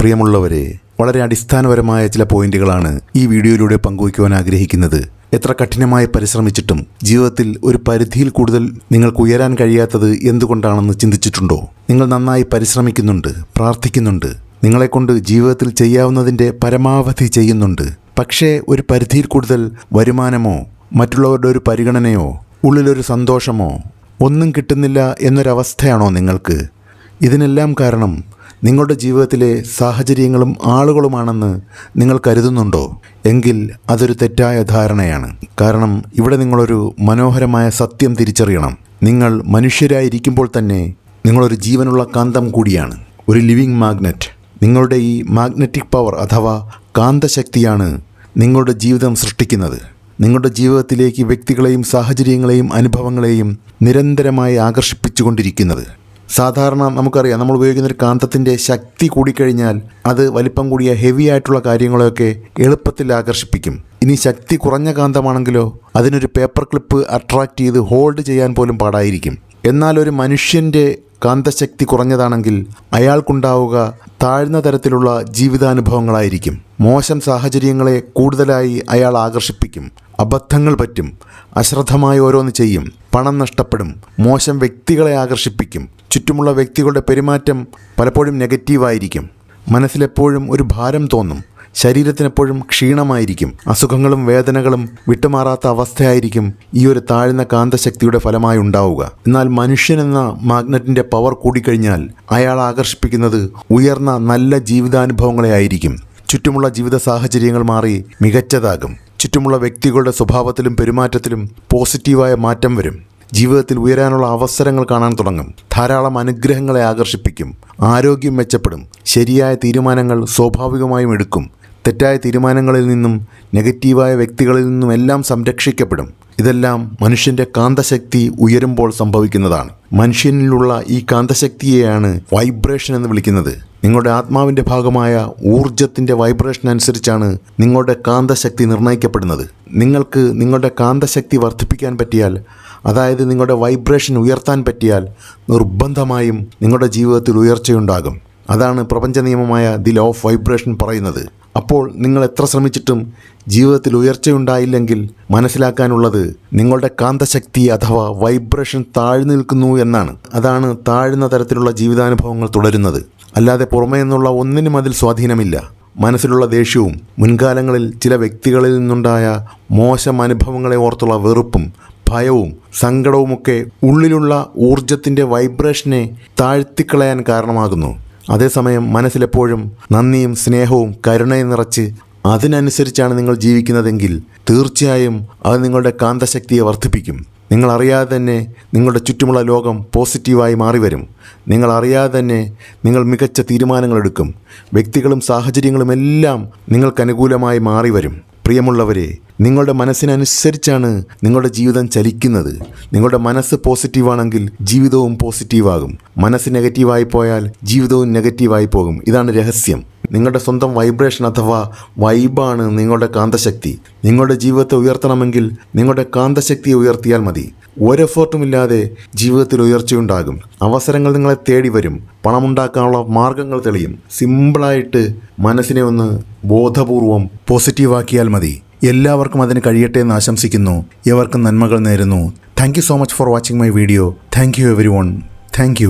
പ്രിയമുള്ളവരെ വളരെ അടിസ്ഥാനപരമായ ചില പോയിന്റുകളാണ് ഈ വീഡിയോയിലൂടെ പങ്കുവയ്ക്കുവാൻ ആഗ്രഹിക്കുന്നത്. എത്ര കഠിനമായി പരിശ്രമിച്ചിട്ടും ജീവിതത്തിൽ ഒരു പരിധിയിൽ കൂടുതൽ നിങ്ങൾക്ക് ഉയരാൻ കഴിയാത്തത് എന്തുകൊണ്ടാണെന്ന് ചിന്തിച്ചിട്ടുണ്ടോ? നിങ്ങൾ നന്നായി പരിശ്രമിക്കുന്നുണ്ട് പ്രാർത്ഥിക്കുന്നുണ്ട്. നിങ്ങളെക്കൊണ്ട് ജീവിതത്തിൽ ചെയ്യാവുന്നതിന്റെ പരമാവധി ചെയ്യുന്നുണ്ട്. പക്ഷേ ഒരു പരിധിയിൽ കൂടുതൽ വരുമാനമോ മറ്റുള്ളവരുടെ ഒരു പരിഗണനയോ ഉള്ളിലൊരു സന്തോഷമോ ഒന്നും കിട്ടുന്നില്ല എന്നൊരവസ്ഥയാണോ നിങ്ങൾക്ക്? ഇതിനെല്ലാം കാരണം നിങ്ങളുടെ ജീവിതത്തിലെ സാഹചര്യങ്ങളും ആളുകളുമാണെന്ന് നിങ്ങൾ കരുതുന്നുണ്ടോ? എങ്കിൽ അതൊരു തെറ്റായ ധാരണയാണ്. കാരണം ഇവിടെ നിങ്ങളൊരു മനോഹരമായ സത്യം തിരിച്ചറിയണം. നിങ്ങൾ മനുഷ്യരായിരിക്കുമ്പോൾ തന്നെ നിങ്ങളൊരു ജീവനുള്ള കാന്തം കൂടിയാണ്. ഒരു ലിവിങ് മാഗ്നറ്റ്. നിങ്ങളുടെ ഈ മാഗ്നറ്റിക് പവർ അഥവാ കാന്തശക്തിയാണ് നിങ്ങളുടെ ജീവിതം സൃഷ്ടിക്കുന്നത്. നിങ്ങളുടെ ജീവിതത്തിലേക്ക് വ്യക്തികളെയും സാഹചര്യങ്ങളെയും അനുഭവങ്ങളെയും നിരന്തരമായി ആകർഷിപ്പിച്ചുകൊണ്ടിരിക്കുന്നത്. സാധാരണ നമുക്കറിയാം നമ്മൾ ഉപയോഗിക്കുന്ന ഒരു കാന്തത്തിന്റെ ശക്തി കൂടിക്കഴിഞ്ഞാൽ അത് വലിപ്പം കൂടിയ ഹെവി ആയിട്ടുള്ള കാര്യങ്ങളെയൊക്കെ എളുപ്പത്തിൽ ആകർഷിപ്പിക്കും. ഇനി ശക്തി കുറഞ്ഞ കാന്തമാണെങ്കിലോ അതിനൊരു പേപ്പർ ക്ലിപ്പ് അട്രാക്റ്റ് ചെയ്ത് ഹോൾഡ് ചെയ്യാൻ പോലും പാടായിരിക്കും. എന്നാൽ ഒരു മനുഷ്യന്റെ കാന്തശക്തി കുറഞ്ഞതാണെങ്കിൽ അയാൾക്കുണ്ടാവുക താഴ്ന്ന തരത്തിലുള്ള ജീവിതാനുഭവങ്ങളായിരിക്കും. മോശം സാഹചര്യങ്ങളെ കൂടുതലായി അയാൾ ആകർഷിപ്പിക്കും. അബദ്ധങ്ങൾ പറ്റും. അശ്രദ്ധമായി ഓരോന്ന് ചെയ്യും. പണം നഷ്ടപ്പെടും. മോശം വ്യക്തികളെ ആകർഷിപ്പിക്കും. ചുറ്റുമുള്ള വ്യക്തികളുടെ പെരുമാറ്റം പലപ്പോഴും നെഗറ്റീവായിരിക്കും. മനസ്സിലെപ്പോഴും ഒരു ഭാരം തോന്നും. ശരീരത്തിനെപ്പോഴും ക്ഷീണമായിരിക്കും. അസുഖങ്ങളും വേദനകളും വിട്ടുമാറാത്ത അവസ്ഥയായിരിക്കും ഈ ഒരു താഴ്ന്ന കാന്തശക്തിയുടെ ഫലമായി ഉണ്ടാവുക. എന്നാൽ മനുഷ്യൻ എന്ന മാഗ്നറ്റിന്റെ പവർ കൂടിക്കഴിഞ്ഞാൽ അയാൾ ആകർഷിപ്പിക്കുന്നത് ഉയർന്ന നല്ല ജീവിതാനുഭവങ്ങളെ ആയിരിക്കും. ചുറ്റുമുള്ള ജീവിത സാഹചര്യങ്ങൾ മാറി മികച്ചതാകും. ചുറ്റുമുള്ള വ്യക്തികളുടെ സ്വഭാവത്തിലും പെരുമാറ്റത്തിലും പോസിറ്റീവായ മാറ്റം വരും. ജീവിതത്തിൽ ഉയരാനുള്ള അവസരങ്ങൾ കാണാൻ തുടങ്ങും. ധാരാളം അനുഗ്രഹങ്ങളെ ആകർഷിപ്പിക്കും. ആരോഗ്യം മെച്ചപ്പെടും. ശരിയായ തീരുമാനങ്ങൾ സ്വാഭാവികമായും എടുക്കും. തെറ്റായ തീരുമാനങ്ങളിൽ നിന്നും നെഗറ്റീവായ വ്യക്തികളിൽ നിന്നും എല്ലാം സംരക്ഷിക്കപ്പെടും. ഇതെല്ലാം മനുഷ്യന്റെ കാന്തശക്തി ഉയരുമ്പോൾ സംഭവിക്കുന്നതാണ്. മനുഷ്യനിലുള്ള ഈ കാന്തശക്തിയെയാണ് വൈബ്രേഷൻ എന്ന് വിളിക്കുന്നത്. നിങ്ങളുടെ ആത്മാവിന്റെ ഭാഗമായ ഊർജത്തിന്റെ വൈബ്രേഷൻ അനുസരിച്ചാണ് നിങ്ങളുടെ കാന്തശക്തി നിർണയിക്കപ്പെടുന്നത്. നിങ്ങൾക്ക് നിങ്ങളുടെ കാന്തശക്തി വർദ്ധിപ്പിക്കാൻ പറ്റിയാൽ അതായത് നിങ്ങളുടെ വൈബ്രേഷൻ ഉയർത്താൻ പറ്റിയാൽ നിർബന്ധമായും നിങ്ങളുടെ ജീവിതത്തിൽ ഉയർച്ചയുണ്ടാകും. അതാണ് പ്രപഞ്ച നിയമമായ ദി ലോ ഓഫ് വൈബ്രേഷൻ പറയുന്നത്. അപ്പോൾ നിങ്ങൾ എത്ര ശ്രമിച്ചിട്ടും ജീവിതത്തിൽ ഉയർച്ചയുണ്ടായില്ലെങ്കിൽ മനസ്സിലാക്കാനുള്ളത് നിങ്ങളുടെ കാന്തശക്തി അഥവാ വൈബ്രേഷൻ താഴ്ന്നു നിൽക്കുന്നു എന്നാണ്. അതാണ് താഴ്ന്ന തരത്തിലുള്ള ജീവിതാനുഭവങ്ങൾ തുടരുന്നത്. അല്ലാതെ പുറമേ നിന്നുള്ള ഒന്നിനും അതിൽ സ്വാധീനമില്ല. മനസ്സിലുള്ള ദേഷ്യവും മുൻകാലങ്ങളിൽ ചില വ്യക്തികളിൽ നിന്നുണ്ടായ മോശം അനുഭവങ്ങളെ ഓർത്തുള്ള വെറുപ്പും ഭയവും സങ്കടവുമൊക്കെ ഉള്ളിലുള്ള ഊർജത്തിന്റെ വൈബ്രേഷനെ താഴ്ത്തിക്കളയാൻ കാരണമാകുന്നു. അതേസമയം മനസ്സിലെപ്പോഴും നന്ദിയും സ്നേഹവും കരുണയും നിറച്ച് അതിനനുസരിച്ചാണ് നിങ്ങൾ ജീവിക്കുന്നതെങ്കിൽ തീർച്ചയായും അത് നിങ്ങളുടെ കാന്തശക്തിയെ വർദ്ധിപ്പിക്കും. നിങ്ങൾ അറിയാതെ തന്നെ നിങ്ങളുടെ ചുറ്റുമുള്ള ലോകം പോസിറ്റീവായി മാറി വരും നിങ്ങൾ അറിയാതെ തന്നെ നിങ്ങൾ മികച്ച തീരുമാനങ്ങളെടുക്കും വ്യക്തികളും സാഹചര്യങ്ങളും എല്ലാം നിങ്ങൾക്ക് അനുകൂലമായി മാറി വരും പ്രിയമുള്ളവരെ നിങ്ങളുടെ മനസ്സിനനുസരിച്ചാണ് നിങ്ങളുടെ ജീവിതം ചലിക്കുന്നത്. നിങ്ങളുടെ മനസ്സ് പോസിറ്റീവാണെങ്കിൽ ജീവിതവും പോസിറ്റീവാകും. മനസ്സ് നെഗറ്റീവായി പോയാൽ ജീവിതവും നെഗറ്റീവായി പോകും. ഇതാണ് രഹസ്യം. നിങ്ങളുടെ സ്വന്തം വൈബ്രേഷൻ അഥവാ വൈബാണ് നിങ്ങളുടെ കാന്തശക്തി. നിങ്ങളുടെ ജീവിതത്തെ ഉയർത്തണമെങ്കിൽ നിങ്ങളുടെ കാന്തശക്തിയെ ഉയർത്തിയാൽ മതി. ഒരു എഫേർട്ടുമില്ലാതെ ജീവിതത്തിൽ ഉയർച്ചയുണ്ടാകും. അവസരങ്ങൾ നിങ്ങളെ തേടി വരും. പണമുണ്ടാക്കാനുള്ള മാർഗങ്ങൾ തെളിയും. സിമ്പിളായിട്ട് മനസ്സിനെ ഒന്ന് ബോധപൂർവം പോസിറ്റീവാക്കിയാൽ മതി. എല്ലാവർക്കും അതിന് കഴിയട്ടെ എന്ന് ആശംസിക്കുന്നു. എവർക്കും നന്മകൾ നേരുന്നു. Thank so much for watching my video thank you everyone thank